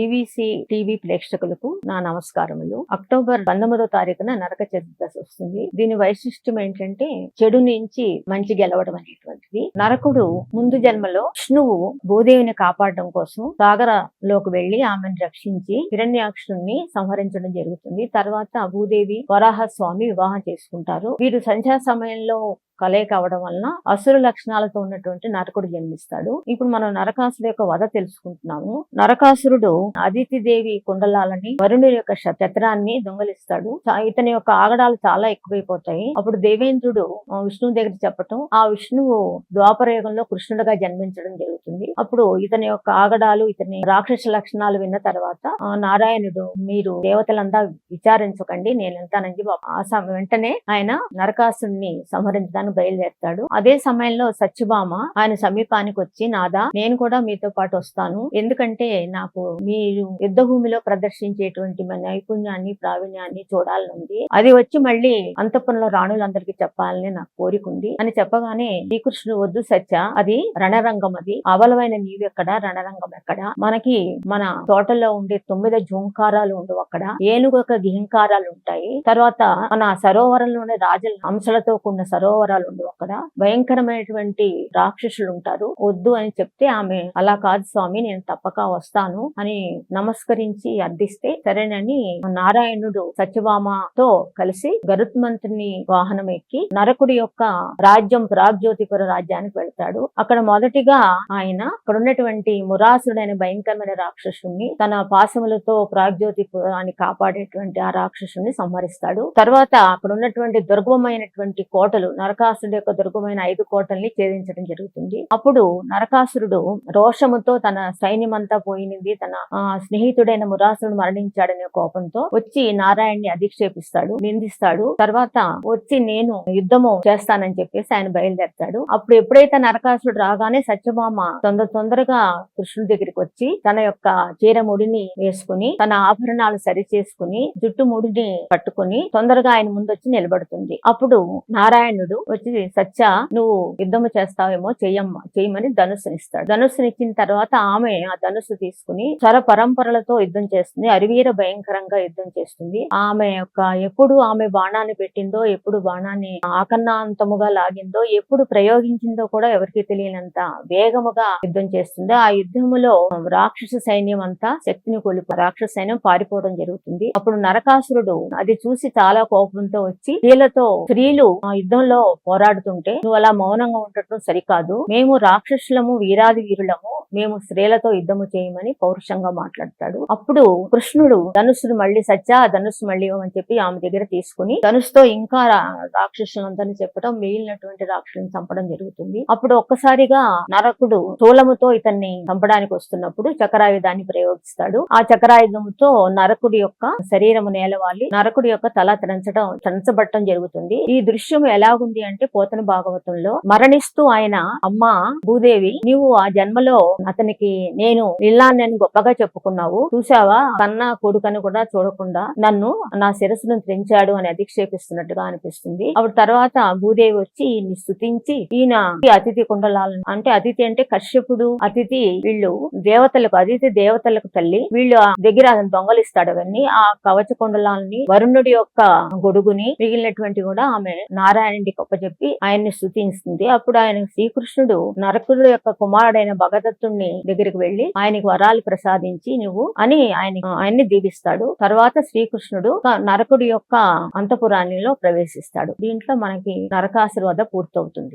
EVC TV ప్రేక్షకులకు నా నమస్కారములు. అక్టోబర్ పంతొమ్మిదో తారీఖున నరక చతుర్దశి వస్తుంది. దీని వైశిష్టం ఏంటంటే చెడు నుంచి మంచి గెలవడం అనేటువంటిది. నరకుడు ముందు జన్మలో విష్ణువు భూదేవిని కాపాడడం కోసం సాగరలోకి వెళ్ళి ఆమెను రక్షించి హిరణ్యాక్షుణ్ణి సంహరించడం జరుగుతుంది. తర్వాత భూదేవి వరాహ స్వామి వివాహం చేసుకుంటారు. వీరు సంధ్యా సమయంలో కలయిక అవడం వలన అసురు లక్షణాలతో ఉన్నటువంటి నరకుడు జన్మిస్తాడు. ఇప్పుడు మనం నరకాసుడు యొక్క వధ తెలుసుకుంటున్నాము. నరకాసురుడు అదితి దేవి కుండలాలని వరుణుడి యొక్క చత్రాన్ని దొంగలిస్తాడు. ఇతని యొక్క ఆగడాలు చాలా ఎక్కువైపోతాయి. అప్పుడు దేవేంద్రుడు విష్ణువు దగ్గర చెప్పటం ఆ విష్ణువు ద్వాపర యుగంలో కృష్ణుడిగా జన్మించడం జరుగుతుంది. అప్పుడు ఇతని యొక్క ఆగడాలు ఇతని రాక్షస లక్షణాలు విన్న తర్వాత నారాయణుడు మీరు దేవతలంతా విచారించకండి నేను వెళ్తానని చెప్పి ఆ వెంటనే ఆయన నరకాసుని సంహరించడానికి బయలుదేరుతాడు. అదే సమయంలో సత్యభామ ఆయన సమీపానికి వచ్చి నాదా నేను కూడా మీతో పాటు వస్తాను. ఎందుకంటే నాకు మీరు యుద్ధ భూమిలో ప్రదర్శించేటువంటి మన నైపుణ్యాన్ని ప్రావీణ్యాన్ని చూడాలనుంది. అది వచ్చి మళ్ళీ అంతఃపురంలో రాణులందరికీ చెప్పాలని నాకు కోరిక ఉంది అని చెప్పగానే శ్రీకృష్ణుడు వద్దు సత్య. అది రణరంగం అది. అవలమైన నీవెక్కడ? రణరంగం ఎక్కడ? మనకి మన తోటలో ఉండే తొమ్మిది జూంకారాలు ఉండవు అక్కడ. ఏనుగు యొక్క గిహంకారాలు ఉంటాయి. తర్వాత మన సరోవరంలోనే రాజుల అంశలతో కూడిన సరోవరాలు ఉండవు అక్కడ. భయంకరమైనటువంటి రాక్షసులు ఉంటారు వద్దు అని చెప్తే ఆమె అలా కాదు స్వామి నేను తప్పక వస్తాను అని నమస్కరించి అర్థిస్తే సరేనని నారాయణుడు సత్యభామతో కలిసి గరుత్మంతుని వాహనం ఎక్కి నరకుడి యొక్క రాజ్యం ప్రాగ్జ్యోతిపుర రాజ్యానికి వెళ్తాడు. అక్కడ మొదటిగా ఆయన అక్కడ ఉన్నటువంటి మురాసుడైన భయంకరమైన రాక్షసుని తన పాశములతో ప్రాగ్జ్యోతిపురాన్ని కాపాడేటువంటి ఆ రాక్షసుని సంహరిస్తాడు. తర్వాత అక్కడ ఉన్నటువంటి దుర్గమైనటువంటి కోటలు నరక నరకాసురుడు యొక్క దుర్గమైన ఐదు కోటల్ని ఛేదించడం జరుగుతుంది. అప్పుడు నరకాసురుడు రోషముతో తన సైన్యమంతా పోయినది. తన ఆ, స్నేహితుడైన మురాసురుడు మరణించాడనే కోపంతో వచ్చి నారాయణ్ణి అధిక్షేపిస్తాడు నిందిస్తాడు. తర్వాత వచ్చి నేను యుద్ధము చేస్తానని చెప్పేసి ఆయన బయలుదేరతాడు. అప్పుడు ఎప్పుడైతే నరకాసురుడు రాగానే సత్యభామ తొందర తొందరగా కృష్ణుడి దగ్గరికి వచ్చి తన యొక్క చీర ముడిని వేసుకుని తన ఆభరణాలు సరి చేసుకుని జుట్టు ముడిని పట్టుకుని తొందరగా ఆయన ముందు వచ్చి నిలబడుతుంది. అప్పుడు నారాయణుడు వచ్చి సత్య నువ్వు యుద్ధము చేస్తావేమో చెయ్యమ్మ చేయమని ధనుస్సునిస్తాడు ధనుస్సునిచ్చిన తర్వాత ఆమె ఆ ధనుసు తీసుకుని చర పరంపరలతో యుద్ధం చేస్తుంది. అరివీర భయంకరంగా యుద్ధం చేస్తుంది. ఆమె యొక్క ఎప్పుడు ఆమె బాణాన్ని పెట్టిందో ఎప్పుడు బాణాన్ని ఆకన్నాంతముగా లాగిందో ఎప్పుడు ప్రయోగించిందో కూడా ఎవరికి తెలియనంత వేగముగా యుద్ధం చేస్తుంది. ఆ యుద్ధములో రాక్షస సైన్యం అంతా శక్తిని కోల్పో రాక్షస సైన్యం పారిపోవడం జరుగుతుంది. అప్పుడు నరకాసురుడు అది చూసి చాలా కోపంతో వచ్చి స్త్రీలతో స్త్రీలు ఆ యుద్ధంలో పోరాడుతుంటే నువ్వు అలా మౌనంగా ఉండటం సరికాదు. మేము రాక్షసులము వీరాది వీరులము మేము స్త్రీలతో యుద్ధము చేయమని పౌరుషంగా మాట్లాడతాడు. అప్పుడు కృష్ణుడు ధనుసును మళ్ళీ సత్య ధనుసు మళ్ళీ అని చెప్పి ఆమె దగ్గర తీసుకుని ధనుసుతో ఇంకా రా- రాక్షసులందరినీ చెప్పడం మిగిలినటువంటి రాక్షసులను చంపడం జరుగుతుంది. అప్పుడు ఒక్కసారిగా నరకుడు తోలముతో ఇతన్ని చంపడానికి వస్తున్నప్పుడు చక్రాయుధాన్ని ప్రయోగిస్తాడు. ఆ చక్రాయుధంతో నరకుడి యొక్క శరీరము నేలవాలి. నరకుడి యొక్క తల త్రంచడం త్రంచబట్టడం జరుగుతుంది. ఈ దృశ్యం ఎలాగుంది అంటే పోతన భాగవతంలో మరణిస్తూ ఆయన అమ్మ భూదేవి నీవు ఆ జన్మలో అతనికి నేను ఇల్లాన్ని అని గొప్పగా చెప్పుకున్నావు. చూసావా కన్న కొడుకని కూడా చూడకుండా నన్ను నా శిరస్సును త్రించాడు అని అధిక్షేపిస్తున్నట్టుగా అనిపిస్తుంది. అప్పుడు తర్వాత భూదేవి వచ్చి ఈయన్ని స్థుతించి ఈయన అతిథి కుండలాలను అంటే అతిథి అంటే కశ్యపుడు అతిథి. వీళ్ళు దేవతలకు అతిథి దేవతలకు తల్లి. వీళ్ళు ఆ దగ్గర దొంగలిస్తాడు అవన్నీ. ఆ కవచ కుండలాలని వరుణుడి యొక్క గొడుగుని మిగిలినటువంటి కూడా ఆమె నారాయణుడికి చెప్పి ఆయన్ని స్థుతిస్తుంది అప్పుడు ఆయన శ్రీకృష్ణుడు నరకుడు యొక్క కుమారుడైన భగదత్తుణ్ణి దగ్గరికి వెళ్ళి ఆయనకి వరాలు ప్రసాదించి నువ్వు అని ఆయన ఆయన్ని దీవిస్తాడు. తర్వాత శ్రీకృష్ణుడు నరకుడి యొక్క అంతపురాణిలో ప్రవేశిస్తాడు. దీంట్లో మనకి నరకాశీర్వాద పూర్తవుతుంది.